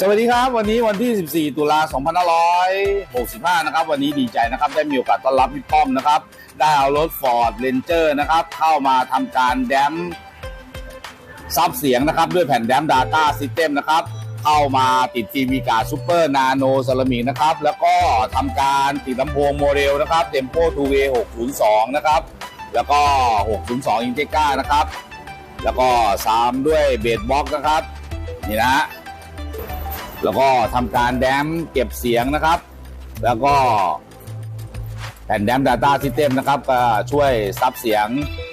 สวัสดีครับวันนี้วันที่ 14 ตุลา2565 นะครับ วันนี้ดีใจนะครับ ได้มีโอกาสต้อนรับพี่ป้อมนะครับ ได้เอารถ Ford Ranger นะครับ เข้ามาทำการแดมซับเสียงนะครับ ด้วยแผ่นแดม Data System นะครับ เข้ามาติดทีวีกาซูเปอร์นาโนเซรามิกนะครับ แล้วก็ทำการติดลำโพงโมเดลนะครับ Tempo 2 w 602 นะครับ แล้วก็ 602 Integra นะครับ แล้วก็ซามด้วยเบสบ็อกนะครับ นี่นะฮะแล้วก็ทำการแดมเก็บเสียงนะครับ แล้วก็แผ่นแดม Data System นะครับก็ช่วยซับเสียง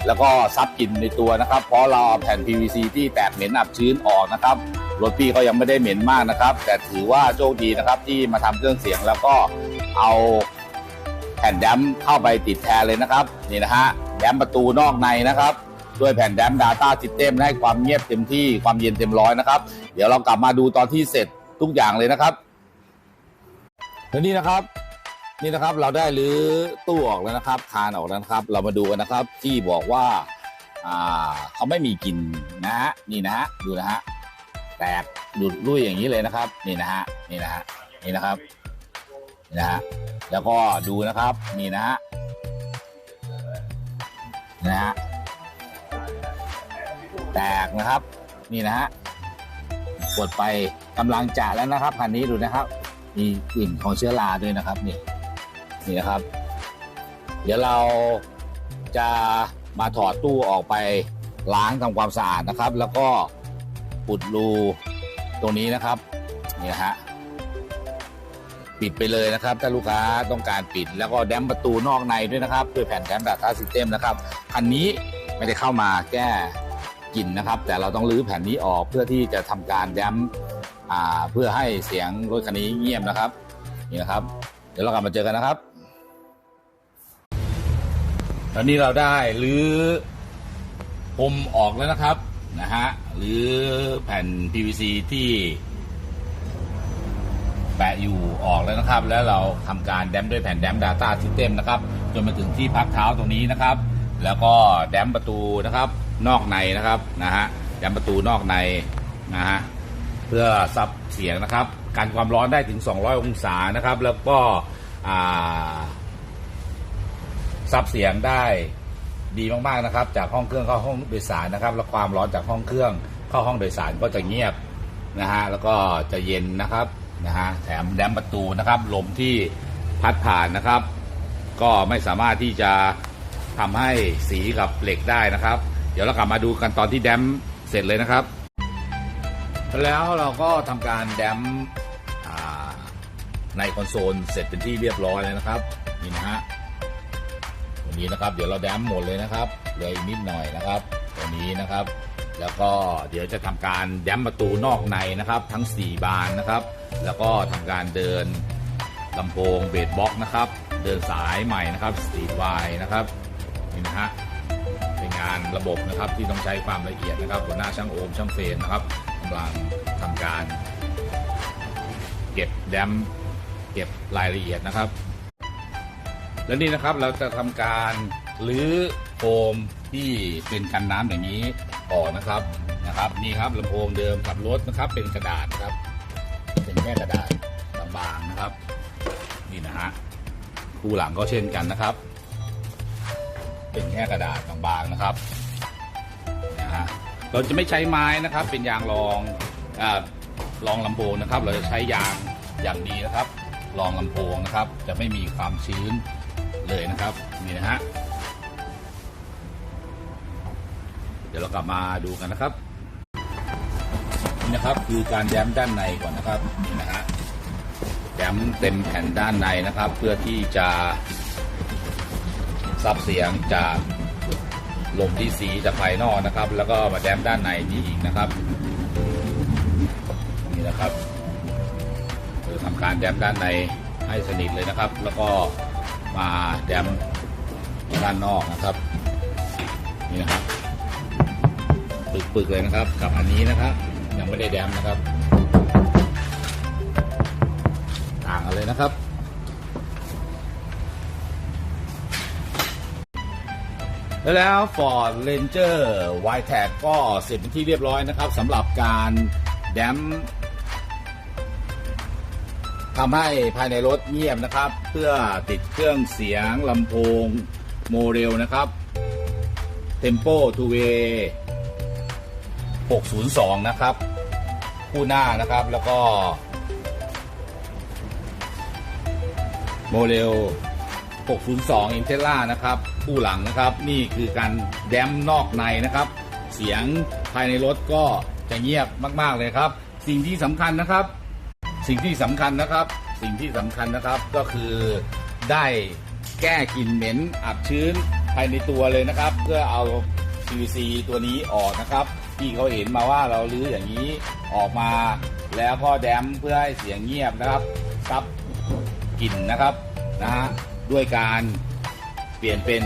แล้วก็ซับกลิ่นในตัวนะครับ เพราะเราเอาแผ่น PVC ที่แตกเหม็นอับชื้นออกนะครับรถพี่ก็ยังไม่ได้เหม็นมากนะครับ แต่ถือว่าโชคดีนะครับที่มาทำเครื่องเสียงแล้วก็เอาแผ่นแดมเข้าไปติดแทนเลยนะครับ นี่นะฮะแดมประตูนอกในนะครับ ด้วยแผ่นแดม Data System ให้ความเงียบเต็มที่ความเย็นเต็มร้อยนะครับ เดี๋ยวเรากลับมาดูตอนที่เสร็จทุกอย่างเลยนะครับแล้วนี่นะครับนี่นะครับเราได้รื้อตู้ออกแล้วนะครับ คานออกแล้วนะครับ เรามาดูกันนะครับที่บอกว่าอ่าเขาไม่มีกลิ่นนะฮะนี่นะฮะดูนะฮะแตกหลุดรุ่ยอย่างนี้เลยนะครับ นี่นะฮะนี่นะฮะนี่นะครับนี่นะฮะแล้วก็ดูนะครับนี่นะฮะนะฮะ แตกนะครับ นี่นะฮะกดไปกำลังจะแล้วนะครับคันนี้ดูนะครับ มีกลิ่นของเชื้อราด้วยนะครับนี่นี่นะครับ เดี๋ยวเราจะมาถอดตู้ออกไปล้างทำความสะอาดนะครับ แล้วก็อุดรูตรงนี้นะครับนี่นะฮะปิดไปเลยนะครับ ถ้าลูกค้าต้องการปิด แล้วก็แดมประตูนอกในด้วยนะครับด้วยแผ่นแดมดัตต้าซิสเต็มนะครับคันนี้ไม่ได้เข้ามาแก้ กลิ่นนะครับ แต่เราต้องรื้อแผ่นนี้ออกเพื่อที่จะทำการแดมอ่าเพื่อให้เสียงรถคันนี้เงียบนะครับนี่นะครับ เดี๋ยวเรากลับมาเจอกันนะครับตอนนี้เราได้รื้อพรมออกแล้วนะครับนะฮะหรือแผ่น PVC ที่แปะอยู่ออกแล้วนะครับ แล้วเราทำการแดมด้วยแผ่นแดม Data System นะครับ จนมาถึงที่พักเท้าตรงนี้นะครับ แล้วก็แดมประตูนะครับ นอกในนะครับนะฮะแดมประตูนอกในนะฮะเพื่อซับเสียงนะครับกันความร้อนได้ถึง 200 องศานะครับ แล้วก็ซับเสียงได้ดีมากๆนะครับ จากห้องเครื่องเข้าห้องโดยสารนะครับ แล้วความร้อนจากห้องเครื่องเข้าห้องโดยสารก็จะเงียบนะฮะแล้วก็จะเย็นนะครับนะฮะแถมแดมประตูนะครับ ลมที่พัดผ่านนะครับ ก็ไม่สามารถที่จะ ทำให้สีกับเหล็กได้นะครับ เดี๋ยวเรากลับมาดูกันตอนที่แดมเสร็จเลยนะครับ แล้วเราก็ทำการแดมในคอนโซลเสร็จเป็นที่เรียบร้อยแล้วนะครับนี่นะฮะตรงนี้นะครับเดี๋ยวเราแดมหมดเลยนะครับเหลืออีกนิดหน่อยนะครับตรงนี้นะครับ แล้วก็เดี๋ยวจะทำการแดมประตูนอกในนะครับ ทั้ง 4 บานนะครับ แล้วก็ทำการเดินลำโพงเบสบ็อกนะครับ เดินสายใหม่นะครับสตีวายนะครับ นี่นะฮะเป็นงานระบบนะครับที่ต้องใช้ความละเอียดนะครับหัวหน้าช่างโอมช่างเฟรนนะครับกำลังทำการ เก็บแดมเก็บรายละเอียดนะครับ และนี่นะครับเราจะทำการรื้อโฟมที่เป็นกันน้ำอย่างนี้ออกนะครับนะครับนี่ครับลำโพงเดิมกับรถนะครับ เป็นกระดาษครับ เป็นแค่กระดาษบางๆนะครับ นี่นะฮะคู่หลังก็เช่นกันนะครับ เป็นแค่กระดาษบางๆนะครับนะฮะเราจะไม่ใช้ไม้นะครับ เป็นยางรองอรองลำโพงนะครับ เราจะใช้ยางอย่างดีนะครับ รองลำโพงนะครับ จะไม่มีความชื้นเลยนะครับนี่นะฮะเดี๋ยวเรากลับมาดูกันนะครับนี่นะครับคือการแย้มด้านในก่อนนะครับนี่นะฮะแย้มเต็มแผ่นด้านในนะครับ เพื่อที่จะ ซับเสียงจากลมที่สีจากภายนอกนะครับ แล้วก็มาแดมด้านในนี้อีกนะครับ นี่นะครับคือทำการแดมด้านในให้สนิทเลยนะครับ แล้วก็มาแดมด้านนอกนะครับ นี่นะครับปึกๆเลยนะครับ กับอันนี้นะครับ ยังไม่ได้แดมนะครับ ต่างกันเลยนะครับ แล้ว Ford Ranger w i t e ก็เสร็จเป็นที่เรียบร้อยนะครับสำหรับการแดมทำให้ภายในรถเงียบนะครับ เพื่อติดเครื่องเสียงลำโพงโมเรลนะครับ Tempo Two Way 602 นะครับ คู่หน้านะครับแล้วก็โมเดล602 i n t e l l a นะครับ คู่หลังนะครับ นี่คือการแดมนอกในนะครับ เสียงภายในรถก็จะเงียบมากๆเลยครับ สิ่งที่สำคัญนะครับ สิ่งที่สำคัญนะครับ สิ่งที่สำคัญนะครับก็คือได้แก้กลิ่นเหม็นอับชื้นภายในตัวเลยนะครับ เพื่อเอา PVC ตัวนี้ออกนะครับที่เขาเห็นมาว่าเราลื้ออย่างนี้ออกมา แล้วก็แดมเพื่อให้เสียงเงียบนะครับซับกลิ่นนะครับนะฮะด้วยการ เปลี่ยนเป็น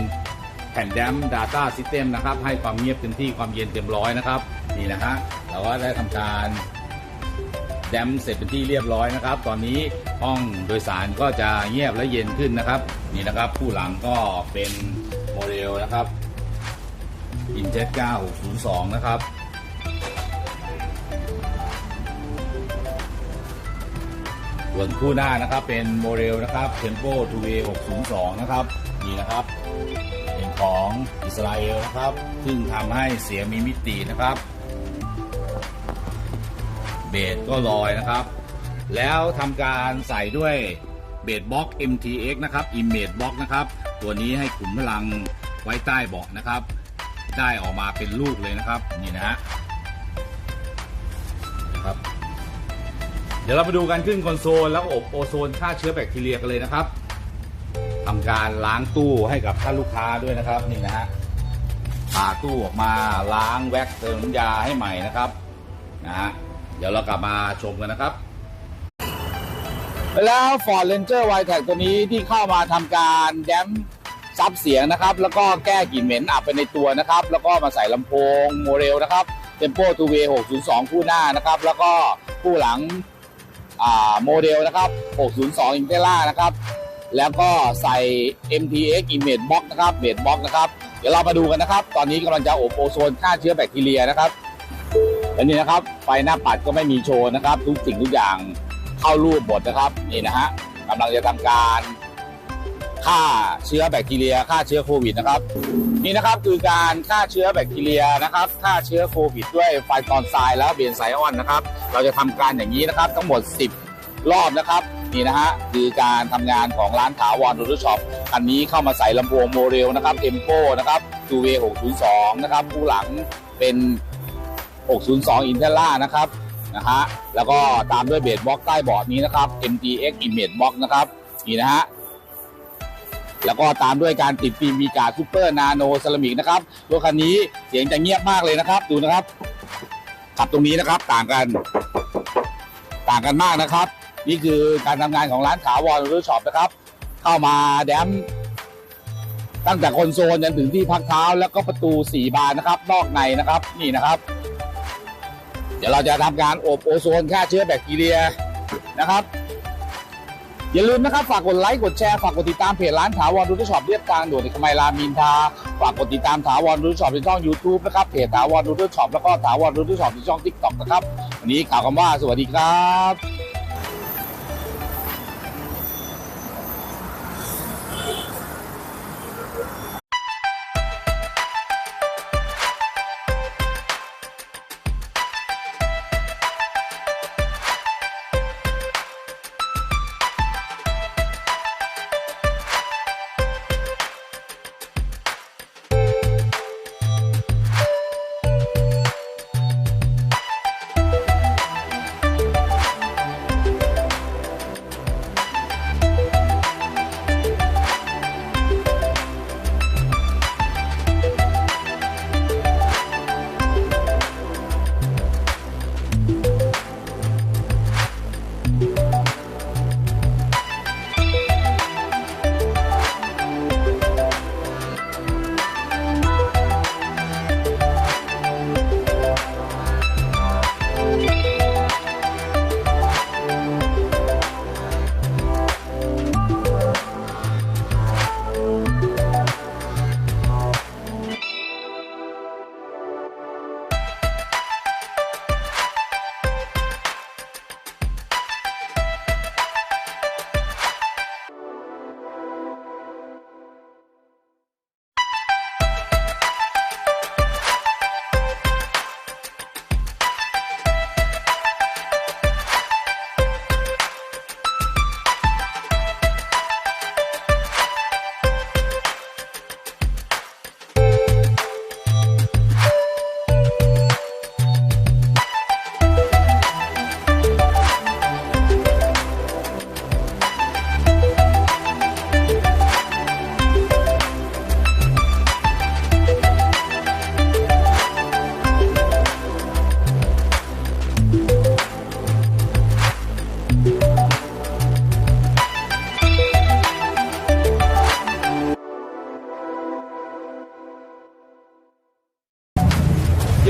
แผ่นแดม Data System นะครับ ให้ความเงียบเต็มที่ความเย็นเต็มร้อยนะครับ นี่นะฮะเราก็ได้ทำการแดมเสร็จเป็นที่เรียบร้อยนะครับ ตอนนี้ห้องโดยสารก็จะเงียบและเย็นขึ้นนะครับ นี่นะครับ ผู้หลังก็เป็นโมเดลนะครับ i n t e t 9602 นะครับ ส่วนคู่หน้านะครับเป็นโมเดลนะครับ Tempo 2 a 602 นะครับนี่นะครับ เป็นของอิสราเอลนะครับ ซึ่งทำให้เสียงมีมิตินะครับเบสก็ลอยนะครับ แล้วทำการใส่ด้วยเบสบล็อก MTX นะครับ Image Box นะครับ ตัวนี้ให้ขุมพลังไว้ใต้เบาะนะครับ ได้ออกมาเป็นลูกเลยนะครับ นี่นะฮะ เดี๋ยวเราไปดูกันขึ้นคอนโซลแล้วก็อบโอโซนฆ่าเชื้อแบคทีเรียกันเลยนะครับทำการล้างตู้ให้กับท่านลูกค้าด้วยนะครับนี่นะฮะผ่าตู้ออกมาล้างแว็กซ์เติมน้ำยาให้ใหม่นะครับนะฮะเดี๋ยวเรากลับมาชมกันนะครับ แล้ว Ford Ranger w i t e ตัวนี้ที่เข้ามาทำการแดมซับเสียงนะครับ แล้วก็แก้กลิ่นเหม็นอับไปในตัวนะครับ แล้วก็มาใส่ลำโพงโมเรลนะครับ Tempo 2 Way 602 คู่หน้านะครับ แล้วก็คู่หลัง โมเดลนะครับ 602 i n t e l l a นะครับ แล้วก็ใส่ MTX Image Box นะครับ b a s e Box นะครับ เดี๋ยวเรามาดูกันนะครับ ตอนนี้กำลังจะอบโอโซนฆ่าเชื้อแบคทีเรียนะครับและนี่นะครับ ไฟหน้าปัดก็ไม่มีโชว์นะครับ ทุกสิ่งทุกอย่างเข้ารูปหมดนะครับ นี่นะฮะกำลังจะทำการ ฆ่าเชื้อแบคทีเรียฆ่าเชื้อโควิดนะครับ นี่นะครับคือการฆ่าเชื้อแบคทีเรียนะครับฆ่าเชื้อโควิดด้วยไฟตอนไซด์แล้วเบนไซออนนะครับ เราจะทำการอย่างนี้นะครับทั้งหมด 10 รอบนะครับนี่นะฮะคือการทำงานของร้านถาวรดูดูช็อปอันนี้เข้ามาใส่ลำโพงโมเรลนะครับเทมโปนะครับทูเว602นะครับผู้หลังเป็น 602 อินเทล่านะครับนะฮะแล้วก็ตามด้วยเบสบล็อกใต้เบาะนี้นะครับ MTX Image Box นะครับนี่นะฮะ แล้วก็ตามด้วยการติดฟิล์มมีการซูเปอร์นาโนเซรามิกนะครับรถคันนี้เสียงจะเงียบมากเลยนะครับ ดูนะครับ ขับตรงนี้นะครับต่างกัน ต่างกันมากนะครับ นี่คือการทำงานของร้านถาวรรถช็อปนะครับ เข้ามาแดมตั้งแต่คอนโซลจนถึงที่พักเท้า แล้วก็ประตูสี่บานนะครับ นอกในนะครับนี่นะครับ เดี๋ยวเราจะทำการอบโอโซนฆ่าเชื้อแบคทีเรียนะครับ อย่าลืมนะครับ ฝากกดไลค์ กดแชร์ ฝากกดติดตามเพจร้านถาวรดูช็อปเรียบกลางด่วนในขมายรามินทา ฝากกดติดตามถาวรดูช็อปในช่อง YouTube นะครับ เพจถาวรดูช็อปแล้วก็ถาวรดูช็อปในช่อง TikTok นะครับ วันนี้ข่าวคำว่า สวัสดีครับ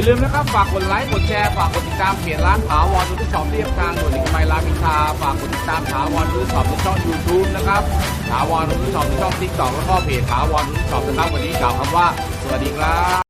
ลืมนะครับ ฝากกดไลค์ กดแชร์ ฝากกดติดตามเพจร้านถาวรทุกช็อปเรียบทางด่วนนิกมัยรามินทราฝากกดติดตามถาวรทุกช็อปในช่องยูทูบนะครับถาวรทุกช็อปในช่องทิกตอกแล้วก็เพจถาวรทุกช็อปนะครับวันนี้กล่าวคำว่า สวัสดีครับ